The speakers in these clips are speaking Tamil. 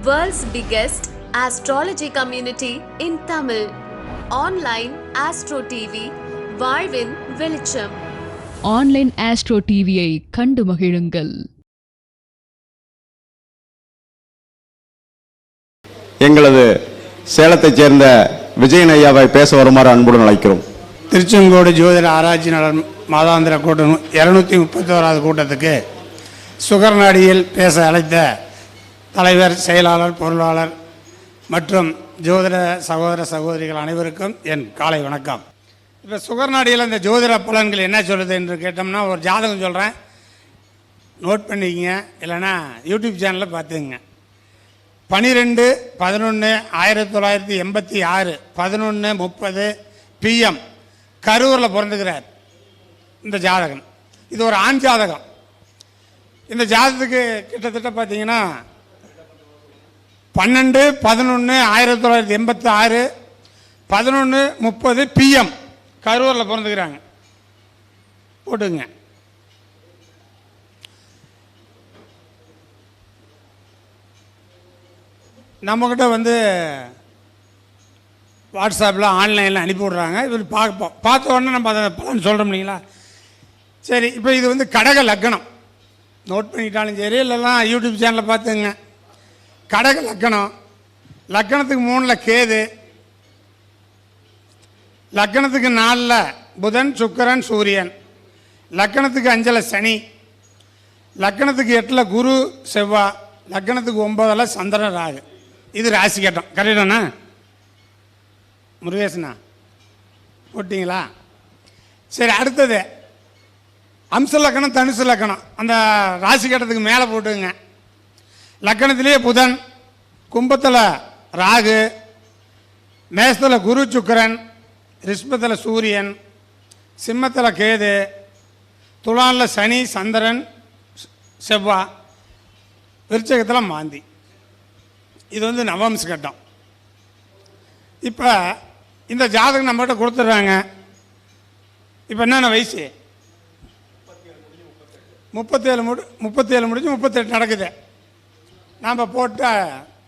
World's biggest astrology community in Tamil. Online Astro TV, வாழ்வின் வெளிச்சம் ஆன்லைன் ஆஸ்ட்ரோ டிவியை கண்டு மகிழுங்கள். எங்களது சேலத்தைச் சேர்ந்த விஜயன் ஐயாவை பேச வருமாறு அன்புடன் அழைக்கிறோம். திருச்செங்கோடு ஜோதிட ஆராய்ச்சி நலன் மாதாந்திர கூட்டம் இரநூத்தி முப்பத்தோராவது கூட்டத்துக்கு சுகர் நாடியில் பேச அழைத்த தலைவர் செயலாளர் பொருளாளர் மற்றும் ஜோதிட சகோதர சகோதரிகள் அனைவருக்கும் என் காலை வணக்கம். இப்போ சுகர்நாடியில் இந்த ஜோதிட பலன்கள் என்ன சொல்லுது என்று கேட்டோம்னா ஒரு ஜாதகம் சொல்கிறேன் நோட் பண்ணிக்கங்க. இல்லைன்னா யூடியூப் சேனலில் பார்த்துங்க பனிரெண்டு பதினொன்று ஆயிரத்தி தொள்ளாயிரத்தி எண்பத்தி ஆறு பதினொன்று முப்பது பிஎம் கரூரில் பிறந்துக்கிறார் இந்த ஜாதகம் இது ஒரு ஆண் ஜாதகம். இந்த ஜாதகத்துக்கு கிட்டத்தட்ட பார்த்தீங்கன்னா பன்னெண்டு பதினொன்று ஆயிரத்தி தொள்ளாயிரத்தி எண்பத்தி ஆறு பதினொன்று முப்பது பிஎம் கரூரில் பிறந்துக்கிறாங்க. போட்டுங்க நம்மக்கிட்ட வந்து வாட்ஸ்அப்பில் ஆன்லைனில் அனுப்பி விட்றாங்க இவர் பார்ப்போம் பார்த்த உடனே நம்ம அதை பலன் சொல்கிறோம் இல்லைங்களா? சரி இப்போ இது வந்து கடக லக்னம். நோட் பண்ணிட்டாலும் சரி இல்லைன்னா யூடியூப் சேனலில் பார்த்துங்க கடக லக்கணம். லக்கணத்துக்கு மூணில் கேது. லக்கணத்துக்கு நாலில் புதன் சுக்கரன் சூரியன். லக்கணத்துக்கு அஞ்சில் சனி. லக்கணத்துக்கு எட்டில் குரு செவ்வாய் லக்கணத்துக்கு ஒம்பதில் சந்திரன் ராகு. இது ராசி கட்டம். கரெக்டாண்ணா முருகேசனா? போட்டிங்களா? சரி அடுத்தது. அம்ச லக்கணம் தனுசு லக்கணம். அந்த ராசி கட்டத்துக்கு மேலே போட்டுங்க லக்கணத்திலேயே புதன் கும்பத்தில் ராகு மேசத்தில் குரு சுக்கரன் ரிஷ்பத்தில் சூரியன் சிம்மத்தில் கேது துலானில் சனி சந்திரன் செவ்வாய் விருச்சகத்தில் மாந்தி. இது வந்து நவம்ஸ் கட்டம். இப்போ இந்த ஜாதகம் நம்மகிட்ட கொடுத்துட்றாங்க. இப்போ என்னென்ன வயசு? முப்பத்தேழு முடி முப்பத்தேழு முடிஞ்சு முப்பத்தெட்டு நடக்குது. நாம் போட்டு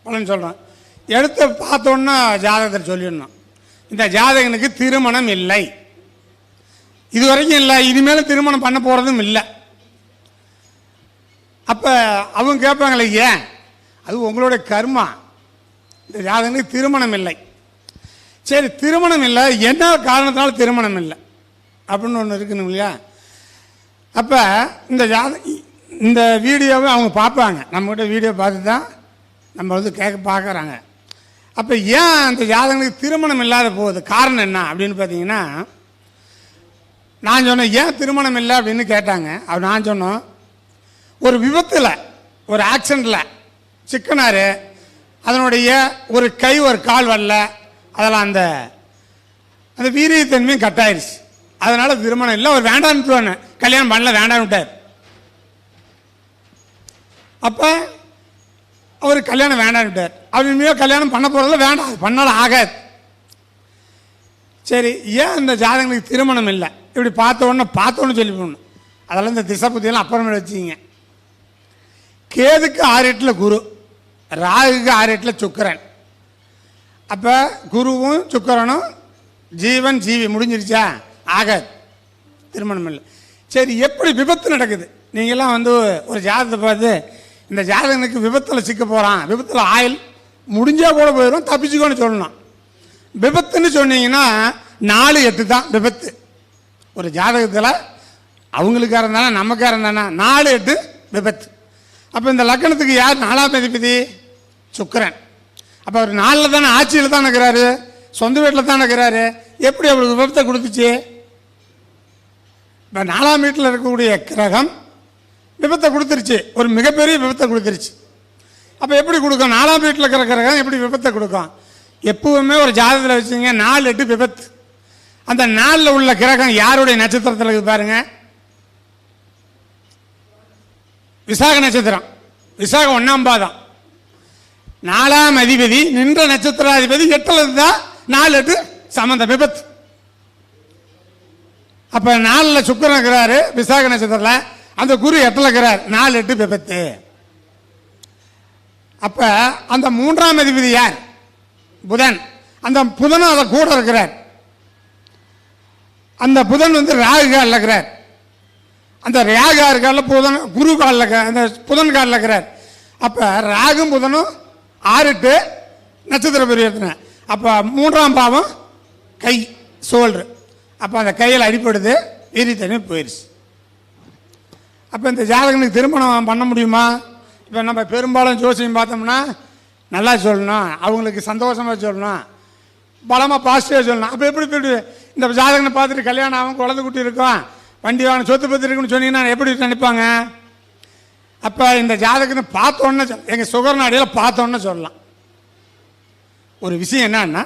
பலன் சொல்கிறோம் எடுத்து பார்த்தோன்னா ஜாதகத்தில் சொல்லிடணும். இந்த ஜாதகனுக்கு திருமணம் இல்லை. இது வரைக்கும் இல்லை. இனிமேல் திருமணம் பண்ண போகிறதும் இல்லை. அப்போ அவங்க கேட்பாங்களே ஏன்? அது உங்களுடைய கர்மா. இந்த ஜாதகனுக்கு திருமணம் இல்லை. சரி திருமணம் இல்லை. என்ன காரணத்தினால திருமணம் இல்லை? அப்படின்னு ஒன்று இருக்கணும் இல்லையா? அப்போ இந்த ஜாத இந்த வீடியோவை அவங்க பார்ப்பாங்க. நம்மகிட்ட வீடியோ பார்த்து தான் நம்ம வந்து கேட்க பார்க்குறாங்க. அப்போ ஏன் அந்த ஜாதகங்களுக்கு திருமணம் இல்லாத போகுது? காரணம் என்ன அப்படின்னு பார்த்தீங்கன்னா நான் சொன்னேன் ஏன் திருமணம் இல்லை? அப்படின்னு கேட்டாங்க. அவர் நான் சொன்னோம் ஒரு விபத்தில் ஒரு ஆக்சிடெண்ட்டில் சிக்கனார். அதனுடைய ஒரு கை ஒரு கால் வரல. அதெல்லாம் அந்த அந்த வீரியத்தன்மையும் கட்டாயிருச்சு. அதனால் திருமணம் இல்லை. அவர் வேண்டான்னு கல்யாணம் பண்ணல வேண்டாம்னு விட்டார். அப்போ அவர் கல்யாணம் வேண்டாம்ட்டார் அவர் இனிமேல் கல்யாணம் பண்ண போகிறதில்ல வேண்டாம். அது பண்ணாலும் ஆகாது. சரி ஏன் இந்த ஜாதகங்களுக்கு திருமணம் இல்லை? இப்படி பார்த்த உடனே பார்த்த உடனே சொல்லி போடணும் அதெல்லாம் இந்த திசை புத்தியெல்லாம் அப்புறமேல வச்சுக்கிங்க. கேதுக்கு ஆறு எட்டில் குரு ராகுக்கு ஆறு எட்டில் சுக்கரன். அப்போ குருவும் சுக்கரனும் ஜீவன் ஜீவி முடிஞ்சிருச்சா? ஆகாது. திருமணம் இல்லை. சரி எப்படி விபத்து நடக்குது? நீங்கள்லாம் வந்து ஒரு ஜாதகத்தை பார்த்து இந்த ஜாதகனுக்கு விபத்தில் சிக்க போகிறான் விபத்தில் ஆயில் முடிஞ்சால் கூட போயிடும் தப்பிச்சுக்கோன்னு சொல்லணும். விபத்துன்னு சொன்னீங்கன்னா நாலு எட்டு தான் விபத்து. ஒரு ஜாதகத்தில் அவங்களுக்காக இருந்தானா நமக்காக இருந்தானா நாலு எட்டு விபத்து. அப்போ இந்த லக்கணத்துக்கு யார் நாலாம் அதிபதி? சுக்கரன். அப்போ அவர் நாளில் தானே ஆட்சியில் தான் இருக்கிறாரு சொந்த வீட்டில் தான் இருக்கிறாரு. எப்படி அவருக்கு விபத்தை கொடுத்துச்சு? இப்போ நாலாம் வீட்டில் இருக்கக்கூடிய கிரகம் விபத்தை கொடுத்துருச்சு. ஒரு மிகப்பெரிய விபத்தை கொடுத்துருச்சு. அப்போ எப்படி கொடுக்கும்? நாலாம் வீட்டில் இருக்கிற கிரகம் எப்படி விபத்தை கொடுக்கும்? எப்பவுமே ஒரு ஜாதகத்தில் வச்சுங்க நாலு எட்டு விபத்து. அந்த நாளில் உள்ள கிரகம் யாருடைய நட்சத்திரத்தில் இருக்குது பாருங்க? விசாக நட்சத்திரம். விசாகம் ஒன்றாம் பாதம். நாலாம் அதிபதி நின்ற நட்சத்திராதிபதி எட்டில் இருந்தால் நாலு எட்டு சம்பந்த விபத்து. அப்போ நாலில் சுக்கரன் இருக்கிறாரு விசாக நட்சத்திரத்தில். அந்த குரு எட்டில் இருக்கிறார் நாலு எட்டு விபத்து. அப்போ அந்த மூன்றாம் அதிபதி யார்? புதன். அந்த புதனும் அதை கூட இருக்கிறார். அந்த புதன் வந்து ராகு காலில் இருக்கிறார். அந்த ராகு காலில் புதன் குரு காலில் அந்த புதன் காலில் இருக்கிறார். அப்போ ராகும் புதனும் ஆறுட்டு நட்சத்திர பரிவர்த்தனை அப்போ மூன்றாம் பாவம் கை சோல்ரு அப்போ அந்த கையில் அடிப்படுது எரி தண்ணி போயிடுச்சு அப்போ இந்த ஜாதகனுக்கு திருமணம் பண்ண முடியுமா? இப்போ நம்ம பெரும்பாலும் ஜோசியம் பார்த்தோம்னா நல்லா சொல்லணும் அவங்களுக்கு சந்தோஷமாக சொல்லணும் பலமாக பாசிட்டிவாக சொல்லணும். அப்போ எப்படி எப்படி இந்த ஜாதகனை பார்த்துட்டு கல்யாணம் ஆகும் குழந்தை குட்டி இருக்கும் வண்டி வாங்க சொத்து பத்து இருக்குன்னு சொன்னீங்கன்னா எப்படி நினைப்பாங்க? அப்போ இந்த ஜாதகத்தை பார்த்தோன்னே சொல் எங்கள் சுகர் நாடியில் பார்த்தோன்னே சொல்லலாம். ஒரு விஷயம் என்னன்னா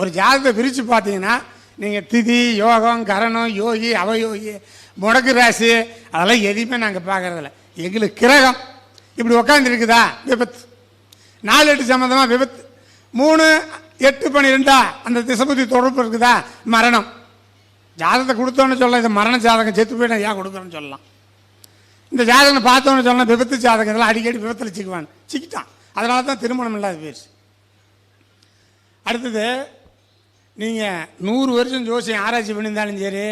ஒரு ஜாதகத்தை விரித்து பார்த்தீங்கன்னா நீங்கள் திதி யோகம் கரணம் யோகி அவயோகி முடக்கு ராசி அதெல்லாம் எதையுமே நாங்கள் பார்க்கறதில்ல. எங்களுக்கு கிரகம். இப்படி உக்காந்துருக்குதா? விபத்து. நாலு எட்டு சம்மந்தமாக விபத்து. மூணு எட்டு பன்னிரெண்டா அந்த திசைபுத்தி தொடர்பு இருக்குதா? மரணம். ஜாதகத்தை கொடுத்தோன்னு சொல்லலாம். இது மரண ஜாதகம் செத்து போயிட்டா ஏன் கொடுக்குறேன்னு சொல்லலாம். இந்த ஜாதகம் பார்த்தோன்னு சொல்லலாம். விபத்து ஜாதகம். இதெல்லாம் அடிக்கடி விபத்தில் சிக்குவான் சிக்கிட்டான். அதனால தான் திருமணம் இல்லாத போயிடுச்சு அடுத்தது நீங்கள் நூறு வருஷம் ஜோசியம் ஆராய்ச்சி பண்ணியிருந்தாலும் சரி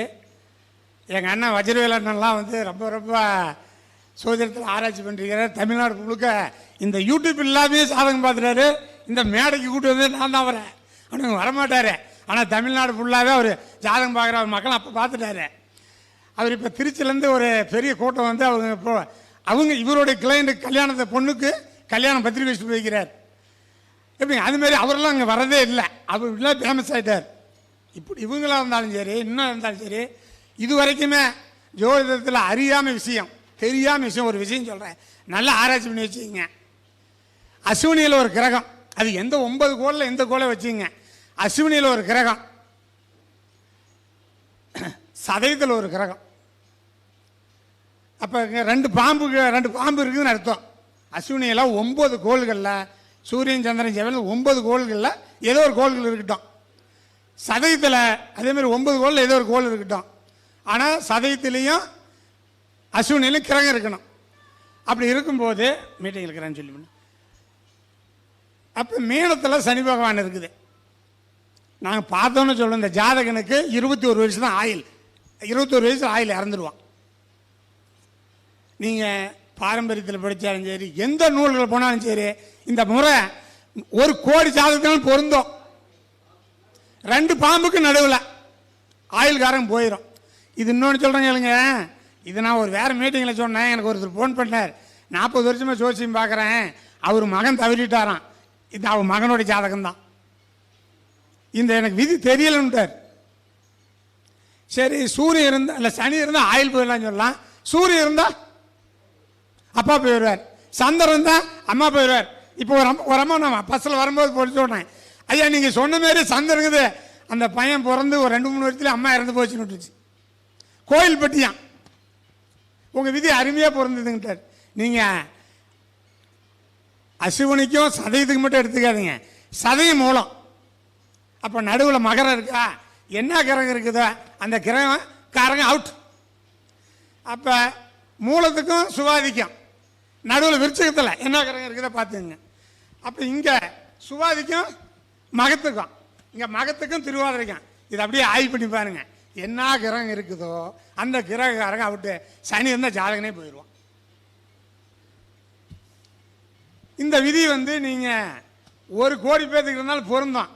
எங்கள் அண்ணன் வஜ்ரவேல் அண்ணன்லாம் வந்து ரொம்ப ரொம்ப சோதனத்தில் ஆராய்ச்சி பண்ணிருக்கிறார் தமிழ்நாடு முழுக்க இந்த யூடியூப் இல்லாமே சாதகம் பார்த்துட்டாரு இந்த மேடைக்கு கூட்டு வந்து நான் தான் வரேன். ஆனால் வரமாட்டார். ஆனால் தமிழ்நாடு ஃபுல்லாகவே அவர் ஜாதகம் பார்க்குற அவர் மக்கள் அப்போ பார்த்துட்டாரு. அவர் இப்போ திருச்சியிலேருந்து ஒரு பெரிய கூட்டம் வந்து அவங்க இப்போ அவங்க இவருடைய கிளைண்ட்டு கல்யாணத்தை பொண்ணுக்கு கல்யாணம் பத்திரிக்கை வச்சுட்டு போய்க்கிறார். எப்படி அதுமாரி அவரெல்லாம் அங்கே வரதே இல்லை. அவர் இப்படிலாம் ஃபேமஸ் ஆகிட்டார் இப்படி இவங்களா இருந்தாலும் சரி இன்னும் இருந்தாலும் சரி இது வரைக்குமே ஜோதிடத்தில் அறியாமல் விஷயம் தெரியாமல் விஷயம் ஒரு விஷயம் சொல்கிறேன் நல்லா ஆராய்ச்சி பண்ணி வச்சுக்கோங்க. அஸ்வினியில் ஒரு கிரகம். அது எந்த ஒன்பது கோளில் எந்த கோலை வச்சுங்க அஸ்வினியில் ஒரு கிரகம். சதயத்தில் ஒரு கிரகம். அப்போ ரெண்டு பாம்பு ரெண்டு பாம்பு இருக்குதுன்னு அர்த்தம். அஸ்வினியில் ஒம்பது கோள்களில் சூரியன் சந்திரன் செவன் ஒம்பது கோள்களில் ஏதோ ஒரு கோள்கள் இருக்கட்டும். சதயத்தில் அதேமாதிரி ஒம்பது கோளில் ஏதோ ஒரு கோள் இருக்கட்டும். ஆனால் சதயத்திலையும் அசுவனிலையும் கிரகம் இருக்கணும். அப்படி இருக்கும்போது மீட்டிங் இருக்கிறான்னு சொல்லி அப்போ மீனத்தில் சனி பகவான் இருக்குது. நாங்கள் பார்த்தோன்னு சொல்லுவோம் இந்த ஜாதகனுக்கு இருபத்தி ஒரு வயசு தான் ஆயில் இருபத்தொரு வயசில் ஆயில் இறந்துடுவான் நீங்கள் பாரம்பரியத்தில் படித்தாலும் சரி எந்த நூல்கள் போனாலும் சரி இந்த முறை ஒரு கோடி ஜாதகத்தினாலும் பொருந்தும். ரெண்டு பாம்புக்கு நடுவில் ஆயில்காரன் போயிடும் இது இன்னொன்று சொல்கிறேங்க இல்லைங்க இது நான் ஒரு வேறு மீட்டிங்கில் சொன்னேன். எனக்கு ஒருத்தர் ஃபோன் பண்ணார். நாற்பது வருஷமாக ஜோசியம் பார்க்குறேன் அவர் மகன் தவறிட்டாராம். இது அவர் மகனுடைய ஜாதகம் தான் இந்த எனக்கு விதி தெரியலன்ட்டார் சரி சூரியன் இருந்தால் இல்லை சனி இருந்தால் ஆயில் போயிடலாம்னு சொல்லலாம். சூரியன் இருந்தால் அப்பா போயிடுவார். சந்திரன் இருந்தால் அம்மா போயிடுவார். இப்போ ஒரு அம்மா ஒரு அம்மா நான் பஸ்ஸில் வரும்போது போட்டு சொன்னேன். ஐயா நீங்கள் சொன்ன மாதிரி சந்திரன் இருக்குது அந்த பையன் பிறந்து ஒரு ரெண்டு மூணு வருஷத்துல அம்மா இறந்து போச்சுன்னு விட்டுச்சு கோயில்பட்டியான் உங்கள் விதி அருமையாக பிறந்ததுங்கிட்டார் நீங்கள் அசுவனிக்கும் சதயத்துக்கு மட்டும் எடுத்துக்காதீங்க. சதயம் மூலம். அப்போ நடுவில் மகரம் இருக்கா? என்ன கிரகம் இருக்குதோ அந்த கிரகம் காரங்க அவுட் அப்போ மூலத்துக்கும் சுவாதிக்கும். நடுவில் விருச்சகத்தில் என்ன கிரகம் இருக்குதோ பார்த்துங்க. அப்போ இங்கே சுவாதிக்கும் மகத்துக்கும். இங்கே மகத்துக்கும் திருவாதிரைக்கும். இது அப்படியே ஆய்வு பண்ணி பாருங்கள் என்ன கிரகம் இருக்குதோ அந்த கிரகக்காரங்க அவுட்டு சனி இருந்தால் ஜாதகனே போயிடுவான். இந்த விதி வந்து நீங்கள் ஒரு கோடி பேர்த்துக்கு இருந்தாலும் பொருந்தும்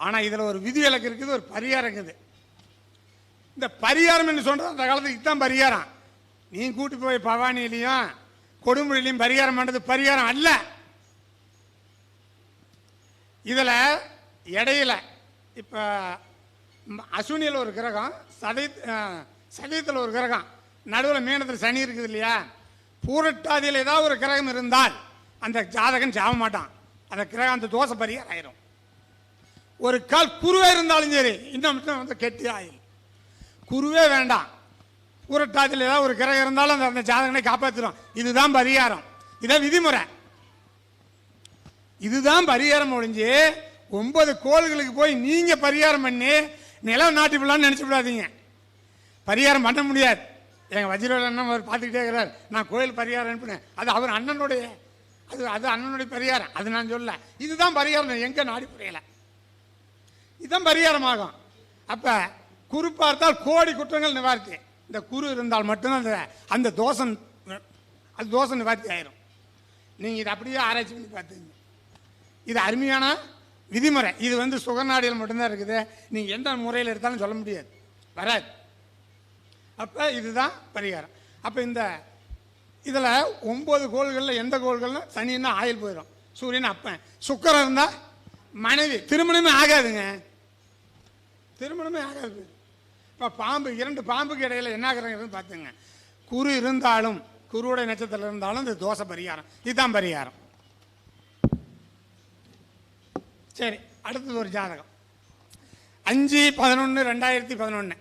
ஆனால் இதில் ஒரு விதி விலக்கு இருக்குது ஒரு பரிகாரம் இருக்குது. இந்த பரிகாரம் என்று சொல்கிறது அந்த காலத்துக்கு இதுதான் பரிகாரம். நீ கூட்டி போய் பவானிலையும் கொடுமுடியிலையும் பரிகாரம் பண்ணுறது பரிகாரம் அல்ல. இதில் இடையில இப்போ அஸ்வினியில் ஒரு கிரகம் சதை சதயத்தில் ஒரு கிரகம். நடுவில் மீனத்தில் சனி இருக்குது இல்லையா? பூரட்டாதியில் ஏதாவது ஒரு கிரகம் இருந்தால் அந்த ஜாதகன் சாக மாட்டான். அந்த கிரகம் அந்த தோசை பரிகாரம் ஆயிரும். ஒரு கால் குருவே இருந்தாலும் சரி இன்னும் வந்து கெட்டி ஆயில் குருவே வேண்டாம். பூரட்டாதியில் ஏதாவது ஒரு கிரகம் இருந்தாலும் அந்த அந்த ஜாதகனை காப்பாற்றிடும் இதுதான் பரிகாரம். இதான் விதிமுறை. இதுதான் பரிகாரம் ஒழிஞ்சு ஒன்பது கோள்களுக்கு போய் நீங்கள் பரிகாரம் பண்ணி நிலம் நாட்டி விடலாம்னு நினைச்சு விடாதீங்க. பரிகாரம் பண்ண முடியாது. எங்கள் வஜ்ரவேல் அண்ணன் அவர் பார்த்துக்கிட்டே இருக்கிறார். நான் கோயில் பரிகாரம் அனுப்பினேன். அது அவர் அண்ணனுடைய அது அது அண்ணனுடைய பரிகாரம். அது நான் சொல்ல. இதுதான் பரிகாரம். எங்கே நாடி புரியல. இதுதான் பரிகாரமாகும் அப்போ குரு பார்த்தால் கோடி குற்றங்கள் நிவார்த்தி. இந்த குரு இருந்தால் மட்டும்தான் அந்த அந்த தோஷம் அது தோஷம் நிவார்த்தி ஆயிரும். நீங்கள் இதை அப்படியே ஆராய்ச்சி பண்ணி பார்த்துங்க இது அருமையான? விதிமுறை. இது வந்து சுகநாடியில் மட்டும்தான் இருக்குது. நீங்கள் எந்த முறையில் எடுத்தாலும் சொல்ல முடியாது. வராது. அப்போ இதுதான் பரிகாரம். அப்போ இந்த இதில் ஒம்பது கோள்களில் எந்த கோள்கள்னா சனின்னா ஆயில் போயிடும் சூரியன் அப்பன் சுக்கரம் இருந்தால் மனைவி. திருமணமே ஆகாதுங்க. திருமணமே ஆகாது. இப்போ பாம்பு இரண்டு பாம்புக்கு இடையில் என்ன ஆகிறாங்கன்னு பார்த்துங்க குரு இருந்தாலும் குருவுடைய நட்சத்திரம் இருந்தாலும் இந்த தோசை பரிகாரம். இதுதான் பரிகாரம். சரி அடுத்தது ஒரு ஜாதகம். அஞ்சு பதினொன்று ரெண்டாயிரத்தி பதினொன்று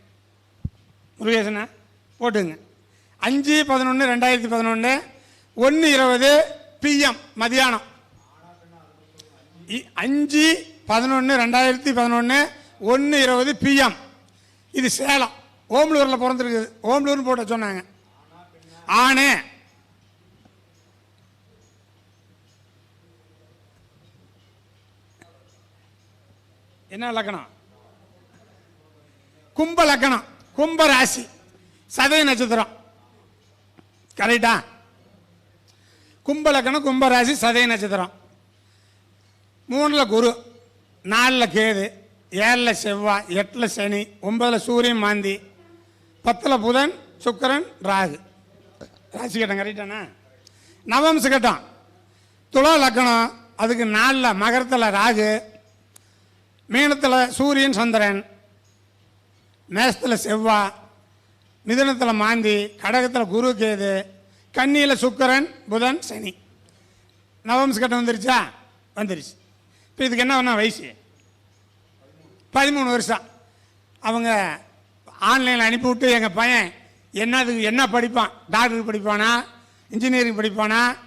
முருகேசனா போட்டுங்க. அஞ்சு பதினொன்று ரெண்டாயிரத்தி பதினொன்று ஒன்று இருபது பிஎம் மதியானம். இ- அஞ்சு பதினொன்று ரெண்டாயிரத்தி பதினொன்று ஒன்று இருபது பிஎம் இது சேலம். ஓம்லூரில் பிறந்திருக்குது. ஓம்லூர்னு போட்ட சொன்னாங்க. ஆணே என்ன லக்கணம்? கும்ப லக்கணம். கும்ப ராசி. சதய நட்சத்திரம். கரெக்டா கும்ப லக்கணம் கும்ப ராசி சதய நட்சத்திரம். மூணில் குரு நாலில் கேது ஏழில் செவ்வாய் எட்டில் சனி ஒன்பதில் சூரியன் மாந்தி பத்தில் புதன் சுக்கிரன் ராகு. ராசி கட்டம் கரெக்டாண்ணா நவம்ச கட்டம் துளா லக்கணம் அதுக்கு நாலில் மகரத்தில் ராகு மீனத்தில் சூரியன் சந்திரன் மேஷத்தில் செவ்வாய் மிதனத்தில் மாந்தி கடகத்தில் குரு கேது கன்னியில் சுக்கரன் புதன் சனி. நவம்ஸ்கட்டம் வந்துருச்சா? வந்துருச்சு. இப்போ இதுக்கு என்ன வேணா வயசு? பதிமூணு வருஷம். அவங்க ஆன்லைனில் அனுப்பிவிட்டு எங்கள் பையன் என்னதுக்கு என்ன படிப்பான்? டாக்டருக்கு படிப்பானா? இன்ஜினியரிங் படிப்பானா?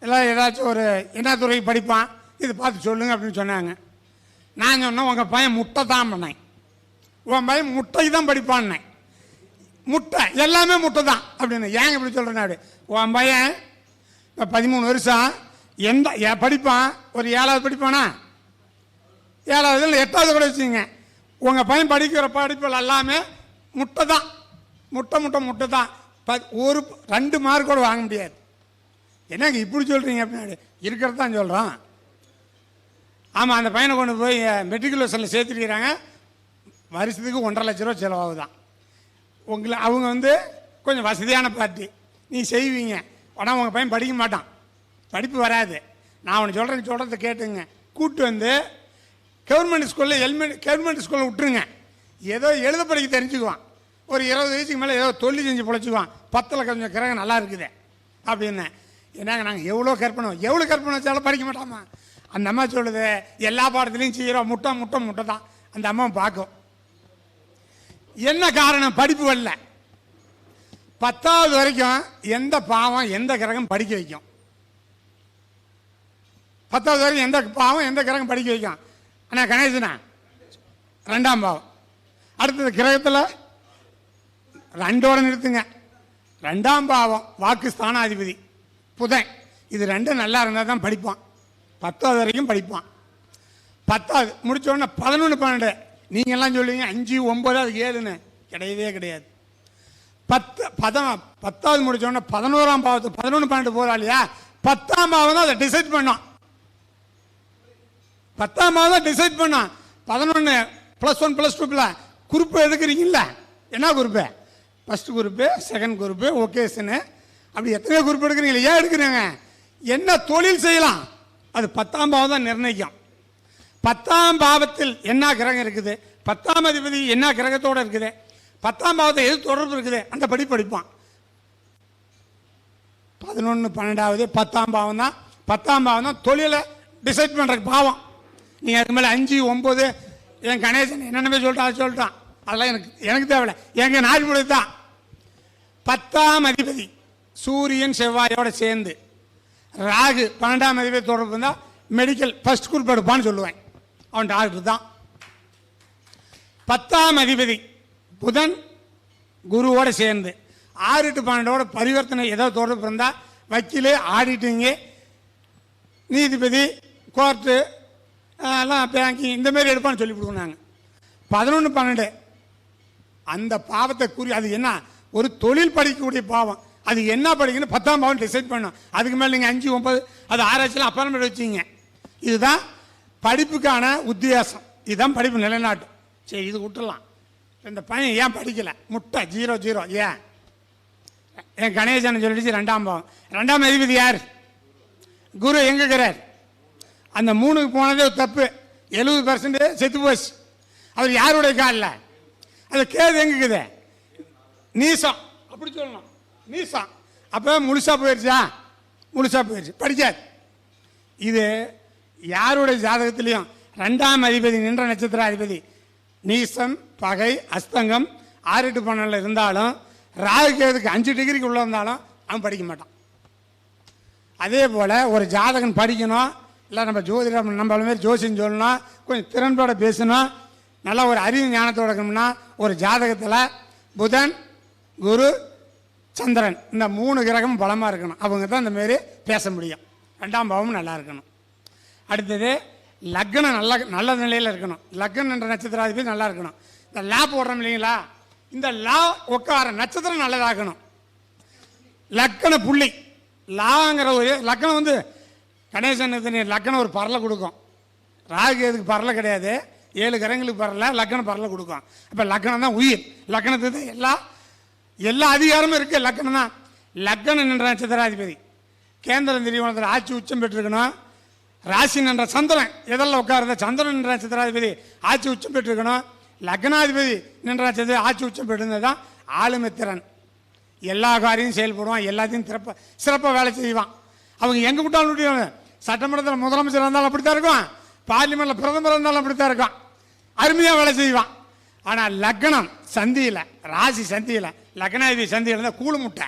இல்லை ஏதாச்சும் ஒரு என்ன துறைக்கு படிப்பான்? இது பார்த்து சொல்லுங்க அப்படின்னு சொன்னாங்க. நான் சொன்னேன் உங்கள் பையன் முட்டை தான் பண்ணேன். உன் பையன் முட்டை தான் படிப்பான்னேன் முட்டை எல்லாமே முட்டை தான் அப்படின்னு. ஏங்க இப்படி சொல்கிறேன் அப்படி உன் பையன் இப்போ பதிமூணு வருஷம் எந்த படிப்பான்? ஒரு ஏழாவது படிப்பானா? ஏழாவது இல்லை எட்டாவது கூட வச்சுங்க உங்கள் பையன் படிக்கிற படிப்பில் எல்லாமே முட்டை தான். முட்டை முட்டை முட்டை தான். ப ஒரு ரெண்டு மார்க் கூட வாங்க முடியாது. என்னங்க இப்படி சொல்கிறீங்க அப்படின்னு இருக்கிறது தான் சொல்கிறான் ஆமாம் அந்த பையனை கொண்டு போய் மெட்ரிகுலேஷனில் சேர்த்துருக்கிறாங்க. வருஷத்துக்கு ஒன்றரை லட்ச ரூபா செலவாகுதான். உங்களை அவங்க வந்து கொஞ்சம் வசதியான பார்ட்டி நீ செய்வீங்க. ஆனால் உங்கள் பையன் படிக்க மாட்டான். படிப்பு வராது. நான் அவனை சொல்கிறேன் சொல்கிறத கேட்டுங்க. கூப்பிட்டு வந்து கவர்மெண்ட் ஸ்கூலில் எல்மெண்ட் கவர்மெண்ட் ஸ்கூலில் விட்டுருங்க. ஏதோ எழுத படிக்க தெரிஞ்சுக்குவான். ஒரு இருபது வயசுக்கு மேலே ஏதோ தொழில் செஞ்சு பிழைச்சிக்குவான். பத்தில் கொஞ்சம் கிரகம் நல்லா இருக்குது. அப்படின்னு. என்னங்க நாங்கள் எவ்வளோ கற்பனை? எவ்வளோ கற்பனை வச்சாலும் படிக்க மாட்டாமா? அந்த அம்மா சொல்லுது எல்லா பாடத்துலையும் செய்கிறோம் முட்டை முட்டை முட்டை தான். அந்த அம்மா பார்க்கும். என்ன காரணம்? படிப்பு வரல. பத்தாவது வரைக்கும் எந்த பாவம் எந்த கிரகம் படிக்க வைக்கும்? பத்தாவது வரைக்கும் எந்த பாவம் எந்த கிரகம் படிக்க வைக்கும்? அண்ணா கணேசனா? ரெண்டாம் பாவம். அடுத்தது கிரகத்தில் ரெண்டோட நிறுத்துங்க. ரெண்டாம் பாவம் வாக்கு ஸ்தானாதிபதி புதன். இது ரெண்டும் நல்லா இருந்தால் தான் படிப்பான். பத்தாவது வரைக்கும் படிப்பான். பத்தாவது முடித்தோடனே பதினொன்று பன்னெண்டு. நீங்கள்லாம் சொல்லுவீங்க அஞ்சு ஒம்பது அது ஏழுன்னு. கிடையவே கிடையாது. பத்து பதம் பத்தாவது முடித்தோடனே பதினோராம் பாவத்து பதினொன்று பன்னெண்டு போகிறா இல்லையா பத்தாம் பாவம் தான் அதை டிசைட் பண்ணான். பத்தாம் பாவம் தான் டிசைட் பண்ணான். பதினொன்று ப்ளஸ் ஒன் ப்ளஸ் டூப்பில் குரூப்பு எடுக்கிறீங்கள என்ன group first group second group ஒகேஷனு அப்படி எத்தனையோ குரூப் எடுக்கிறீங்களா ஏன் எடுக்கிறீங்க. என்ன தொழில் செய்யலாம்? அது பத்தாம் பாவம் தான் நிர்ணயிக்கும். பத்தாம் பாவத்தில் என்ன கிரகம் இருக்குது? பத்தாம் அதிபதி என்ன கிரகத்தோட இருக்குது? பத்தாம் பாவத்தை எது தொடர்பு இருக்குது? அந்த படி படிப்பான். பதினொன்று பன்னெண்டாவது பத்தாம் பாவம் தான். பத்தாம் பாவம் தான் தொழிலை டிசைட் பண்ணுற பாவம். நீ அதுக்கு மேலே அஞ்சு ஒம்பது என் கணேசன் என்னென்னமே சொல்லிட்டான் அது சொல்லிட்டான். அதெல்லாம் எனக்கு எனக்கு தேவையில்லை. எங்க நாடு தான். பத்தாம் அதிபதி சூரியன் செவ்வாயோட சேர்ந்து ராகு பன்னெண்டாம் அதிபதி தொடர்பு இருந்தால் மெடிக்கல் ஃபர்ஸ்ட் குரூப் எடுப்பான்னு சொல்லுவேன். அவன் டாக்டர் தான். பத்தாம் அதிபதி புதன் குருவோட சேர்ந்து ஆறு டு பன்னெண்டோட பரிவர்த்தனை ஏதோ தொடர்பு இருந்தால் வக்கீல் ஆடிட்டிங்கு நீதிபதி கோர்ட்டு எல்லாம் பேங்கிங் இந்த மாதிரி எடுப்பான்னு சொல்லி கொடுக்குறாங்க. பதினொன்று பன்னெண்டு. அந்த பாவத்தை கூறி அது என்ன? ஒரு தொழில் படிக்கக்கூடிய பாவம். அது என்ன படிக்கணும்? பத்தாம் பவன் டிசைட் பண்ணும் அதுக்கு மேலே நீங்கள் அஞ்சு ஒன்பது அது ஆராய்ச்சியில் அப்பாயின்மெண்ட் வச்சிங்க இதுதான் படிப்புக்கான உத்தியாசம். இதுதான் படிப்பு நிலைநாட்டும் சரி இது விட்டுறலாம் இந்த பையன் ஏன் படிக்கலை? முட்டை ஜீரோ ஜீரோ. ஏன்? என் கணேசன் சொல்லிடுச்சு ரெண்டாம் பாவம். ரெண்டாம் அதிபதி யார்? குரு எங்கே இருக்கிறார்? அந்த மூணுக்கு போனதே ஒரு தப்பு. எழுபது பர்சன்ட் செத்து போச்சு. அவர் யாருடைய காலில்? அது கேது எங்கே இருக்குது? நீசம். அப்படி சொல்லணும். நீசம் அப்போ முழுசாக போயிடுச்சா முழுசாக போயிடுச்சு படிக்காது. இது யாருடைய ஜாதகத்திலையும் ரெண்டாம் அதிபதி நின்ற நட்சத்திர அதிபதி நீசம் பகை அஸ்தங்கம் ஆறு எட்டு பன்னெண்டில் இருந்தாலும் ராகுகேதுக்கு அஞ்சு டிகிரிக்கு உள்ளே இருந்தாலும் அவன் படிக்க மாட்டான். அதே போல் ஒரு ஜாதகன் படிக்கணும் இல்லை நம்ம ஜோதிடம் நம்மள மாதிரி ஜோசியம் சொல்லணும் கொஞ்சம் திறன்போடு பேசணும் நல்லா ஒரு அறிவு ஞானத்தோட இருக்கணும்னா ஒரு ஜாதகத்தில் புதன் குரு சந்திரன். இந்த மூணு கிரகமும் பலமாக இருக்கணும். அவங்க தான் இந்த மாரி பேச முடியும். ரெண்டாம் பாவமும் நல்லா இருக்கணும். அடுத்தது லக்னம் நல்ல நல்ல நிலையில் இருக்கணும். லக்னன்ற நட்சத்திராதிபதி நல்லா இருக்கணும். இந்த லா போடுறோம் இல்லைங்களா? இந்த லா உட்கார நட்சத்திரம் நல்லதாகணும் லக்கண புள்ளி. லாங்கிற ஒரு லக்கணம் வந்து கணேசன் லக்கணம் ஒரு பரலை கொடுக்கும். ராகு எதுக்கு பரலை கிடையாது. ஏழு கிரகங்களுக்கு பரல லக்கணம் பரலை கொடுக்கும். அப்போ லக்கணம் தான் உயிர் லக்கணத்துக்கு எல்லா எல்லா அதிகாரமும் இருக்கு. லக்னம் தான் லக்னம் என்ற நட்சத்திராதிபதி கேந்திரம் திரிவனத்தில் ஆட்சி உச்சம் பெற்றிருக்கணும். ராசி என்ற சந்திரன். எதெல்லாம் உட்காருந்த சந்திரன் என்ற நட்சத்திராதிபதி ஆட்சி உச்சம் பெற்றிருக்கணும். லக்னாதிபதி நின்ற நட்சத்திரம் ஆட்சி உச்சம் பெற்றிருந்தது தான் ஆளுமை திறன். எல்லா காரியமும் செயல்படுவான். எல்லாத்தையும் சிறப்பாக சிறப்பாக வேலை செய்வான். அவங்க எங்கே விட்டாலும் சட்டமன்றத்தில் முதலமைச்சர் இருந்தாலும் அப்படித்தான் இருக்கும் பார்லிமெண்ட்டில் பிரதமர் இருந்தாலும் அப்படித்தான் இருக்கும் அருமையாக வேலை செய்வான். ஆனால் லக்னம் சந்தியில் ராசி சந்தியில் லக்னாதிபதி சந்தையில் இருந்தால் கூழு முட்டை.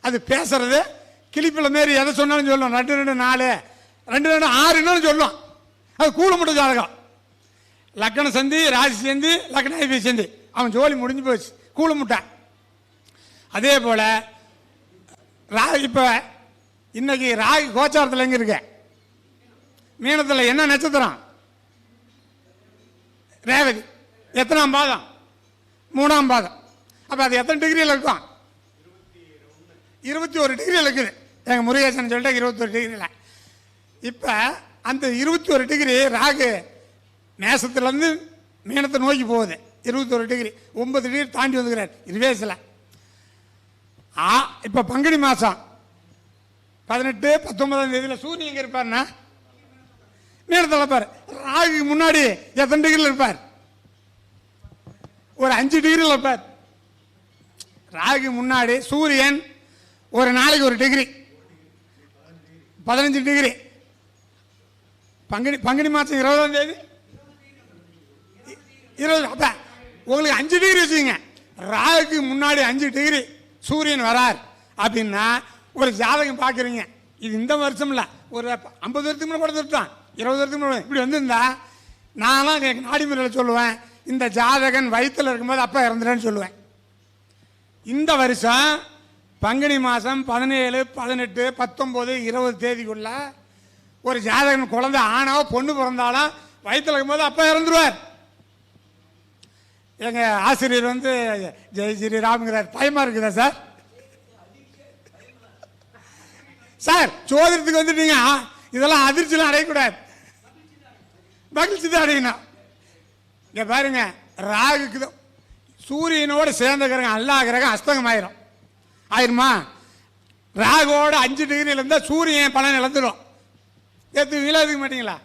அது பேசுறது கிளிப்பில் மாரி எதை சொன்னாலும் சொல்லும். ரெண்டு ரெண்டு நாலு. ரெண்டு ரெண்டு ஆறுன்னு சொல்லும். அது கூழு முட்டை ஜாதகம். லக்ன சந்தி ராசி சந்தி லக்னாதிபதி சந்தி. அவன் ஜோலி முடிஞ்சு போச்சு. கூழு முட்டை. அதே போல் ரா இப்போ இன்னைக்கு ராகு கோச்சாரத்தில் எங்கே இருக்க? மீனத்தில் என்ன நட்சத்திரம்? ரேவதி. எத்தனாம் பாதம்? மூணாம் பாதம். அப்போ அது எத்தனை டிகிரியில் இருக்கும்? இருபத்தி ஒரு டிகிரியில் இருக்குது. எங்கள் முருகேசன் சொல்லிட்டு இருபத்தொரு டிகிரியில் இப்போ அந்த இருபத்தி ஒரு டிகிரி ராகு மேசத்துலேருந்து மீனத்தை நோக்கி போகுது. இருபத்தொரு டிகிரி ஒன்பது டிகிரி தாண்டி வந்துக்கிறார். ரிவேஸில் ஆ இப்போ பங்குனி மாதம் பதினெட்டு பத்தொன்பதாம் தேதியில் சூரியன் எங்கே இருப்பார்னா? மீனத்தில் இருப்பார் ராகுக்கு முன்னாடி எத்தனை டிகிரியில் இருப்பார்? ஒரு அஞ்சு டிகிரியில் இருப்பார். ராகு முன்னாடி சூரியன் ஒரு நாளைக்கு ஒரு டிகிரி பதினஞ்சு டிகிரி பங்குனி பங்குனி மாதம் இருபதாம் தேதி? இருபது அப்ப உங்களுக்கு அஞ்சு டிகிரி வச்சுங்க ராகுக்கு முன்னாடி அஞ்சு டிகிரி சூரியன் வரார். அப்படின்னா ஒரு ஜாதகம் பார்க்குறீங்க. இது இந்த வருஷம் இல்லை ஒரு ஐம்பது வருஷத்துக்கு முன்னாடி கூட இருபது வருஷத்துக்கு முன்னாடி இப்படி வந்திருந்தா நானும் எங்கள் நாடிமுறையில் சொல்லுவேன் இந்த ஜாதகன் வயித்துல இருக்கும்போது அப்பா இறந்துட்டேன்னு சொல்லுவேன். இந்த வருஷம் பங்குனி மாதம் பதினேழு பதினெட்டு பத்தொம்போது இருபது தேதிக்குள்ள ஒரு ஜாதகன் குழந்தை ஆணாவோ பொண்ணு பிறந்தாலும் வயிற்றுல இருக்கும்போது அப்போ இறந்துருவார். எங்கள் ஆசிரியர் வந்து ஜெய் ஸ்ரீ பயமாக இருக்குதா சார்? சார் சோதனத்துக்கு வந்துட்டீங்க. இதெல்லாம் அதிர்ச்சிலாம் அடையக்கூடாது. மகிழ்ச்சி தான் அடையணும். இங்கே பாருங்க ராகுக்கு தான் சூரியனோட சேர்ந்த கிரகம் அல்லா கிரகம் அஸ்தங்கம் ஆயிரும்? ஆயிருமா ராகுவோட அஞ்சு டிகிரியில் இருந்தால் சூரியன் பலன் இழந்துடும் ஏற்று ஏற்றுக்க மாட்டீங்களா?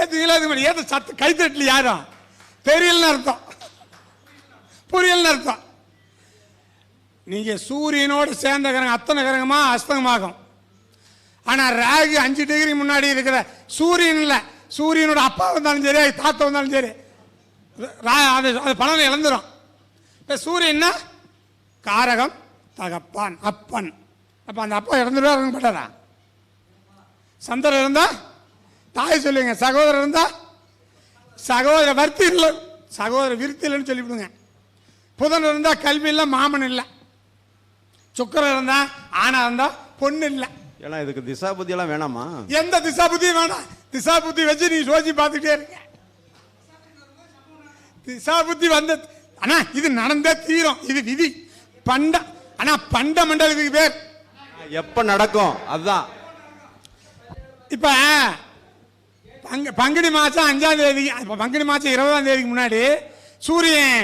ஏற்று ஏற்றுக்க மாட்டீங்க. ஏற்ற சத்து கைத்தட்டில் யாரும்? தெரியலன்னு அர்த்தம். புரியலன்னு அர்த்தம். நீங்கள் சூரியனோடு சேர்ந்த கிரகம் அத்தனை கிரகமாக அஸ்தகமாகும் ஆனால் ராகு அஞ்சு டிகிரி முன்னாடி இருக்கிற சூரியன் இல்லை. சூரியனோட அப்பா வந்தாலும் சரி தாத்தா வந்தாலும் சரி அது அது பலனை இழந்துரும். இப்போ சூரியன்னா காரகம் தகப்பான் அப்பன். அப்போ அந்த அப்பா இறந்துருவாருங்க மாட்டாரா? சந்திரன் இருந்தா தாய் சொல்லுங்க சகோதரர் இருந்தா சகோதர வர்த்தி இல்லை. சகோதர விருத்தி இல்லைன்னு சொல்லிவிடுங்க. புதன் இருந்தா கல்வி இல்லை மாமன் இல்லை. சுக்கரன் இருந்தா ஆணா இருந்தா பொண்ணு இல்லை. ஏன்னா இதுக்கு திசா புத்தி எல்லாம் வேணாமா? எந்த திசா புத்தியும் வேணாம். திசா புத்தி வச்சு நீ சோசி பார்த்துட்டே இருங்க திசா புத்தி வந்த ஆனா இது நடந்தே தீரும் இது விதி. பண்ட ஆனா பண்ட மண்டல் இதுக்கு பேர். எப்ப நடக்கும்? அதுதான் இப்ப பங்கு பங்குனி மாசம் அஞ்சாம் தேதி இப்ப பங்குனி மாசம் இருபதாம் தேதிக்கு முன்னாடி சூரியன்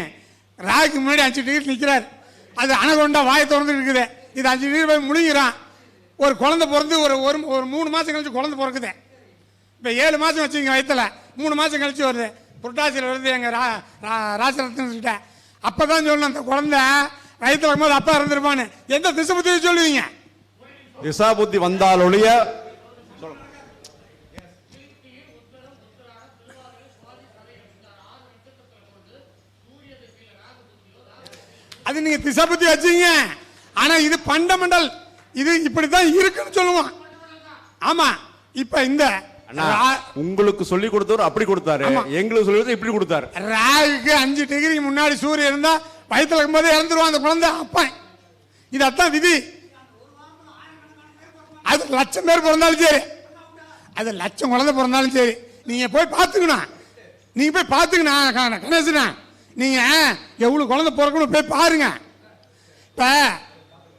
ராகுக்கு முன்னாடி அஞ்சு டிகிரி நிற்கிறார் அது அணகொண்டா வாயை திறந்து இருக்குது. இது அஞ்சு டிகிரி போய் முழுங்கிறான். ஒரு குழந்தை பிறந்து ஒரு ஒரு ஒரு மூணு மாசம் கழிச்சு குழந்தை பிறக்குது. இப்போ ஏழு மாசம் வச்சுங்க வயித்துல. மூணு மாசம் கழிச்சு வருது. புரட்டாசியில் வருது எங்க ரா ரா- ராசரத்னகிட்ட அப்போ தான் சொல்லணும் அந்த குழந்தை வயித்துல இருக்கும்போது அப்பா இருந்திருப்பான்னு எந்த திசை பற்றி சொல்லுவீங்க? திசா புத்தி வந்தால் ஒழிய அது நீங்க திசை பத்தி வச்சீங்க. ஆனா இது பண்டமெண்டல் இது இப்படித்தான் இருக்குன்னு சொல்லுவோம். ஆமா இப்ப இந்த உங்களுக்கு சொல்லி கொடுத்தவர் அப்படி கொடுத்தாரு. எங்களுக்கு சொல்லி இப்படி கொடுத்தாரு. ராகுக்கு அஞ்சு டிகிரி முன்னாடி சூரியன் இருந்தா வயித்துல இருக்கும்போது இறந்துருவான் அந்த குழந்தை அப்பன். இது அதான் விதி. அது லட்சம் பேர் பிறந்தாலும் சரி. அது லட்சம் குழந்தை பிறந்தாலும் சரி. நீங்க போய் பார்த்துக்கணும் நீங்க போய் பார்த்துக்கணும் கணேசனா. நீங்க எவ்வளவு குழந்தை பிறக்கணும் போய் பாருங்க. இப்ப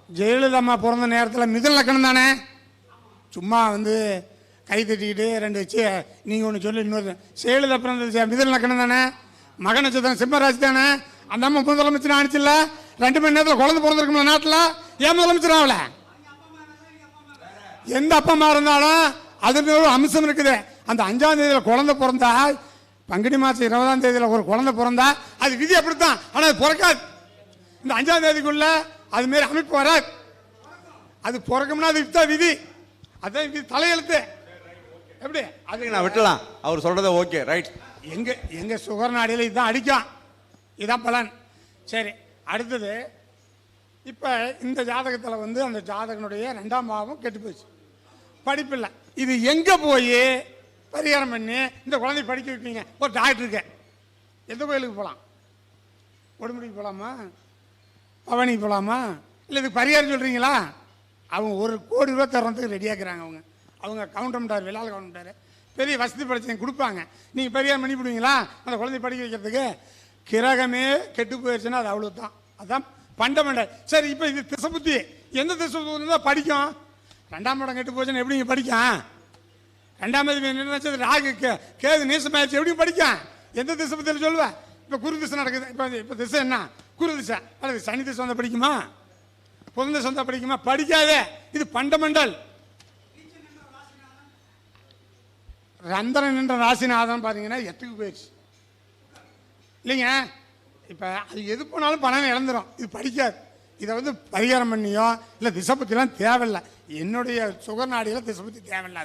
ஜெயலலிதா அம்மா பிறந்த நேரத்தில் மிதல் லக்கணம் தானே? சும்மா வந்து கை தட்டிக்கிட்டு ரெண்டு வச்சு நீங்கள் ஒன்று சொல்லி இன்னொரு. சேலில் அப்புறம் மிதல் லக்கணம் தானே? மகன் நட்சத்திரம் சிம்மராசி தானே? அந்த அம்மா முதலமைச்சர் ஆனிச்சுல்ல ரெண்டு மணி நேரத்தில் குழந்தை பிறந்திருக்கும்ல நாட்டில்? ஏன் முதலமைச்சர் ஆகல எந்த அப்பா அம்மா இருந்தாலும் அது ஒரு அம்சம் இருக்குது. அந்த அஞ்சாம் தேதியில் குழந்தை பிறந்தா பங்குனி மாதம் இருபதாம் தேதியில் ஒரு குழந்தை பிறந்தா அது விதி அப்படித்தான். ஆனால் அது பிறக்காது. இந்த அஞ்சாம் தேதிக்குள்ள அது மாரி அமைப்பு வராது. அது பிறக்கும்னா அது தான் விதி. அதான் விதி தலையெழுத்து. எப்படி? அதுக்கு நான் விட்டலாம் அவர் சொல்றத ஓகே ரைட் எங்க எங்க சுகர் நாடியில் இதுதான் அடிக்கும். இதான் பலன். சரி அடுத்தது இப்போ இந்த ஜாதகத்தில் வந்து அந்த ஜாதகனுடைய ரெண்டாம் பாவம் கெட்டு போச்சு. படிப்பில்லை இது எங்கே போய் பரிகாரம் பண்ணி இந்த குழந்தைய படிக்க வைப்பீங்க? ஒரு டாக்டருக்கு எந்த கோயிலுக்கு போகலாம் உடம்புடிக்கு போகலாமா பவனிக்கு போகலாமா இல்லை இதுக்கு பரிகாரம் சொல்கிறீங்களா அவங்க ஒரு கோடி ரூபா தரத்துக்கு ரெடியாக்குறாங்க அவங்க. அவங்க கவுண்டம்டார் விழாவில் கவுண்டம்டார் பெரிய வசதி படைச்சவங்க கொடுப்பாங்க. நீங்கள் பெரியார் பண்ணி விடுவீங்களா அந்த குழந்தைய படிக்க வைக்கிறதுக்கு. கிரகமே கெட்டு போயிடுச்சுன்னா அது அவ்வளோ தான் அதான் பண்டமண்டல் சரி இப்போ இது திசை புத்தி. எந்த திசை புத்தி தான் படிக்கும். ரெண்டாம் படம் கெட்டு போச்சுன்னா எப்படி நீங்கள் படிக்கும் ரெண்டாம் தேதி நினைச்சது ராகு கே- கேது நீசமாயிருச்சு எப்படி படிக்கும் எந்த திசை பத்தியில் சொல்லுவேன் இப்போ குரு திசை நடக்குது. இப்போ இப்போ திசை என்ன? குரு திசை. அல்லது சனி திசை வந்தால் படிக்குமா? புதன் திசை வந்தால் படிக்குமா? படிக்காதே. இது பண்டமண்டல் ரந்தரன் என்ற ராசிநாதன் பார்த்தீங்கன்னா எட்டுக்கு போயிடுச்சு. இல்லைங்க? இப்போ அது எது போனாலும் பணம் இழந்துரும். இது படிக்காது. இதை வந்து பரிகாரம் பண்ணியோ இல்லை திசை பற்றிலாம் தேவையில்லை. என்னுடைய சுகர் நாடியில் திசை பற்றி தேவையில்லை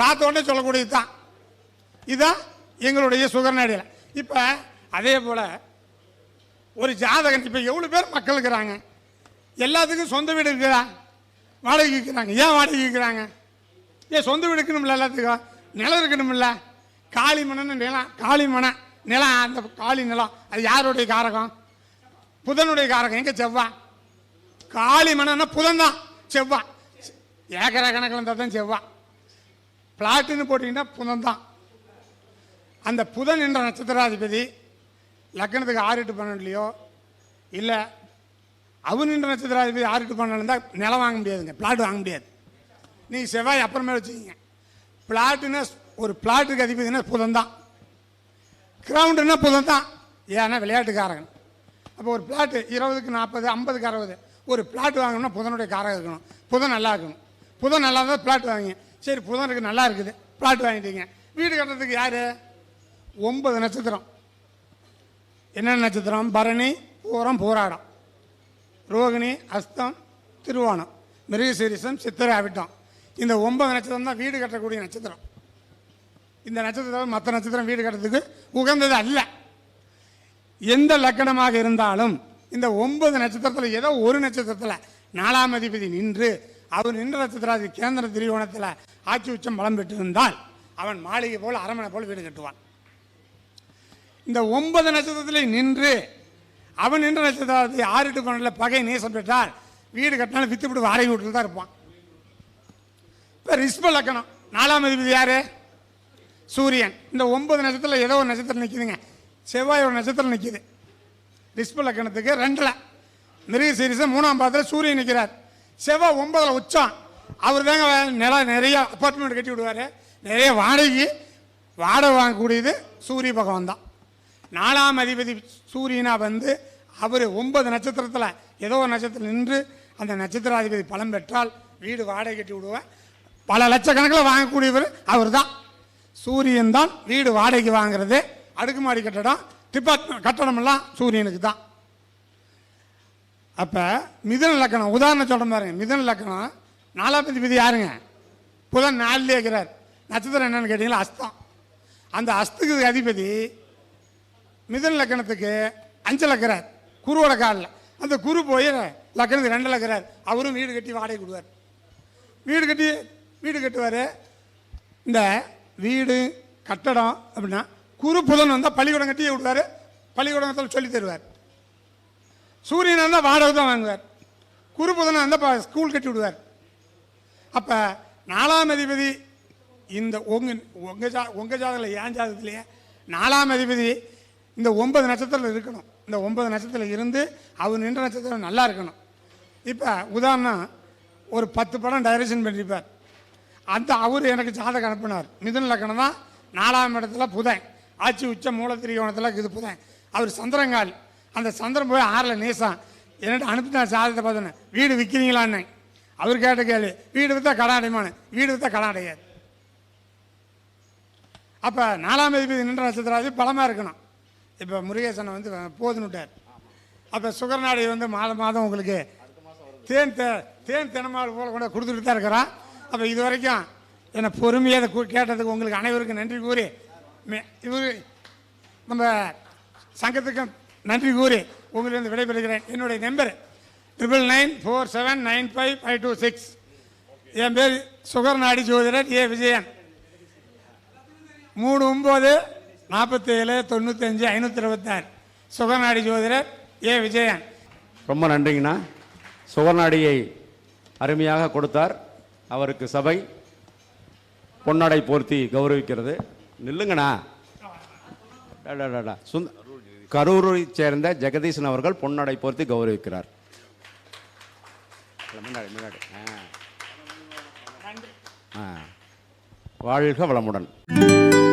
பார்த்த உடனே சொல்லக்கூடியது தான். இதுதான் எங்களுடைய சுகர் நாடியில். இப்போ அதே போல் ஒரு ஜாதகன் இப்போ எவ்வளோ பேர் மக்கள் இருக்கிறாங்க? எல்லாத்துக்கும் சொந்த வீடு இருக்கிறா வாடகைக்கு இருக்கிறாங்க ஏன் வாடகைக்கு இருக்கிறாங்க ஏன் சொந்த வீடு இருக்கணும்ல எல்லாத்துக்கும்? நிலம் இருக்கணும்ல காளிமணன்னு நிலம் காளிமனை நிலம் அந்த காளி நிலம். அது யாருடைய காரகம்? புதனுடைய காரகம். எங்க செவ்வா? காளிமணன்னா புதன் தான் செவ்வா. ஏக்கரா கணக்கில் இருந்தால் தான் செவ்வா. பிளாட்டுன்னு போட்டிங்கன்னா புதன் தான். அந்த புதன் என்ற நட்சத்திராதிபதி லக்னத்துக்கு ஆறு எட்டு பன்னெண்டுலையோ இல்லை அவன் என்ற நட்சத்திராதிபதி ஆறு எட்டு பன்னெண்டு இருந்தால் நிலம் வாங்க முடியாதுங்க பிளாட் வாங்க முடியாது. நீங்கள் செவ்வாய் அப்புறமே வச்சுக்கிங்க. பிளாட்டுன்னா ஒரு பிளாட்டுக்கு அதிபதினா புதன் தான் கிரவுண்டுன்னா புதன் தான் ஏன்னா விளையாட்டுக்காரன். அப்போ ஒரு பிளாட்டு இருபதுக்கு நாற்பது ஐம்பதுக்கு அறுபது. ஒரு பிளாட் வாங்கணும்னா புதனுடைய காரகம் இருக்கணும். புதன் நல்லா இருக்கணும். புதன் நல்லா இருந்தால் பிளாட் வாங்கிங்க. சரி புதன் இருக்குது நல்லா இருக்குது. பிளாட் வாங்கிட்டீங்க. வீடு கட்டுறதுக்கு யார்? ஒன்பது நட்சத்திரம். என்னென்ன நட்சத்திரம்? பரணி பூரம் போராடம். ரோகிணி அஸ்தம் திருவோணம். மிருகசீரிசம் சித்திரை அவிட்டம். இந்த ஒன்பது நட்சத்திரம் தான் வீடு கட்டக்கூடிய நட்சத்திரம். இந்த நட்சத்திரம் மற்ற நட்சத்திரம் வீடு கட்டுறதுக்கு உகந்தது அல்ல. எந்த லக்கணமாக இருந்தாலும் இந்த ஒன்பது நட்சத்திரத்தில் ஏதோ ஒரு நட்சத்திரத்தில் நாலாம் அதிபதி நின்று அவர் நின்ற நட்சத்திராதி கேந்திர திரிகோணத்தில் ஆட்சி உச்சம் பலம் பெற்றிருந்தால் அவன் மாளிகை போல் அரமனை போல் வீடு கட்டுவான். இந்த ஒன்பது நட்சத்திரத்தில் நின்று அவன் நின்ற நட்சத்திரத்தை ஆறு எட்டு பன்னெண்டில் பகை நேசம் பெற்றால் வீடு கட்டினாலும் வித்துவிட்டு வாடகை வீட்டில் தான் இருப்பான். இப்போ ரிஷ்ப லக்கணம் நாலாம் அதிபதி யார்? சூரியன். இந்த ஒன்பது நட்சத்திரம் ஏதோ ஒரு நட்சத்திரம் நிற்குதுங்க செவ்வாய் ஒரு நட்சத்திரம் நிற்கிது ரிஷ்ப லக்கணத்துக்கு ரெண்டில். மிருக சீரிசம் மூணாம் பாதத்தில் சூரியன் நிற்கிறார் செவ்வாய் ஒன்பதில் உச்சம். அவர் தாங்க நிலம் நிறைய அப்பார்ட்மெண்ட் கட்டி விடுவார். நிறைய வாடகை வாடகை வாங்கக்கூடியது சூரிய பகவான் தான். நாலாம் அதிபதி சூரியனா வந்து அவர் ஒன்பது நட்சத்திரத்தில் ஏதோ ஒரு நட்சத்திரம் நின்று அந்த நட்சத்திராதிபதி பலம் பெற்றால் வீடு வாடகை கட்டி விடுவேன் பல லட்சக்கணக்கில் வாங்கக்கூடியவர் அவர் தான் சூரியன் தான் வீடு வாடகைக்கு வாங்குறது. அடுக்குமாடி கட்டடம் டிபார்ட்மெண்ட் கட்டடமெல்லாம் சூரியனுக்கு தான். அப்போ மிதன லக்கணம் உதாரணம் சொல்கிற பாருங்க. மிதன லக்கணம் நாலாபதி விதி யாருங்க? புதன் நாலுலேயே இருக்கிறார். நட்சத்திரம் என்னன்னு கேட்டிங்களா? அஸ்தம். அந்த அஸ்துக்கு அதிபதி மிதன் லக்கணத்துக்கு அஞ்சு லக்கிறார். குருவோட காலில். அந்த குரு போய் லக்கணத்துக்கு ரெண்டு லக்கிறார். அவரும் வீடு கட்டி வாடகை கொடுவார் வீடு கட்டி வீடு கட்டுவார். இந்த வீடு கட்டடம் அப்படின்னா குரு புதன் வந்தால் பள்ளிக்கூடம் கட்டி விடுவார். பள்ளிக்கூடத்தில் சொல்லி தருவார். சூரியன் இருந்தால் வாடகை தான் வாங்குவார். குரு புதன் இருந்தால் ஸ்கூல் கட்டி விடுவார். அப்போ நாலாம் அதிபதி இந்த உங்க உங்கள் ஜா உங்கள் ஜாதகத்தில் ஏன் ஜாதகத்திலேயே நாலாம் அதிபதி இந்த ஒன்பது நட்சத்திரத்தில் இருக்கணும். இந்த ஒன்பது நட்சத்திரத்தில் இருந்து அவர் நின்ற நட்சத்திரம் நல்லா இருக்கணும். இப்போ உதாரணம் ஒரு பத்து படம் டைரக்ஷன் பண்ணியிருப்பார் அந்த அவர் எனக்கு ஜாதகம் அனுப்பினார். மிதுன லக்கணம் தான் நாலாம் இடத்துல புதன். ஆட்சி உச்ச மூல திரிகோணத்தில் இது புதன். அவர் சந்திரங்கால். அந்த சந்திரன் போய் ஆறில் நேசம். என்னட்டு அனுப்பினார் ஜாதகத்தை பார்த்தோன்னே வீடு விற்கிறீங்களான்னு அவர் கேட்ட கேள்வி வீடு விற்றா கடன் அடைமானு வீடு விற்றா கடன் அடையாது. அப்போ நாலாம் அதிபதி நின்ற நட்சத்திராதி பலமாக இருக்கணும். இப்போ முருகேசனை வந்து போதுன்னு விட்டார். அப்போ சுகர்நாடி வந்து மாதம் மாதம் உங்களுக்கு தேன் தே தேன் தினமால் போல கூட கொடுத்துட்டு தான் இருக்கிறான். அப்போ இது வரைக்கும் என்னை பொறுமையாக கேட்டதுக்கு உங்களுக்கு அனைவருக்கும் நன்றி கூறி மே- நம்ம சங்கத்துக்கும் நன்றி கூறி உங்களிலிருந்து விடைபெறுகிறேன். என்னுடைய number triple nine four seven nine five five two six. என் பேர் சுகர் நாடி ஜோதிடர் ஏ. விஜயன். மூணு ஒம்பது நாற்பத்தேழு தொண்ணூத்தஞ்சு ஐநூற்றி இருபத்தாறு சுகர்நாடி ஜோதிடர் ஏ. விஜயன். ரொம்ப நன்றிங்கண்ணா. சுகர்நாடியை அருமையாக கொடுத்தார். அவருக்கு சபை பொன்னாடை போர்த்தி கௌரவிக்கிறது. நில்லுங்கண்ணா. சுந்த கரூரைச் சேர்ந்த ஜெகதீசன் அவர்கள் பொன்னாடை போர்த்தி கௌரவிக்கிறார். முன்னாடி முன்னாடி. ஆ. வாழ்க வளமுடன்.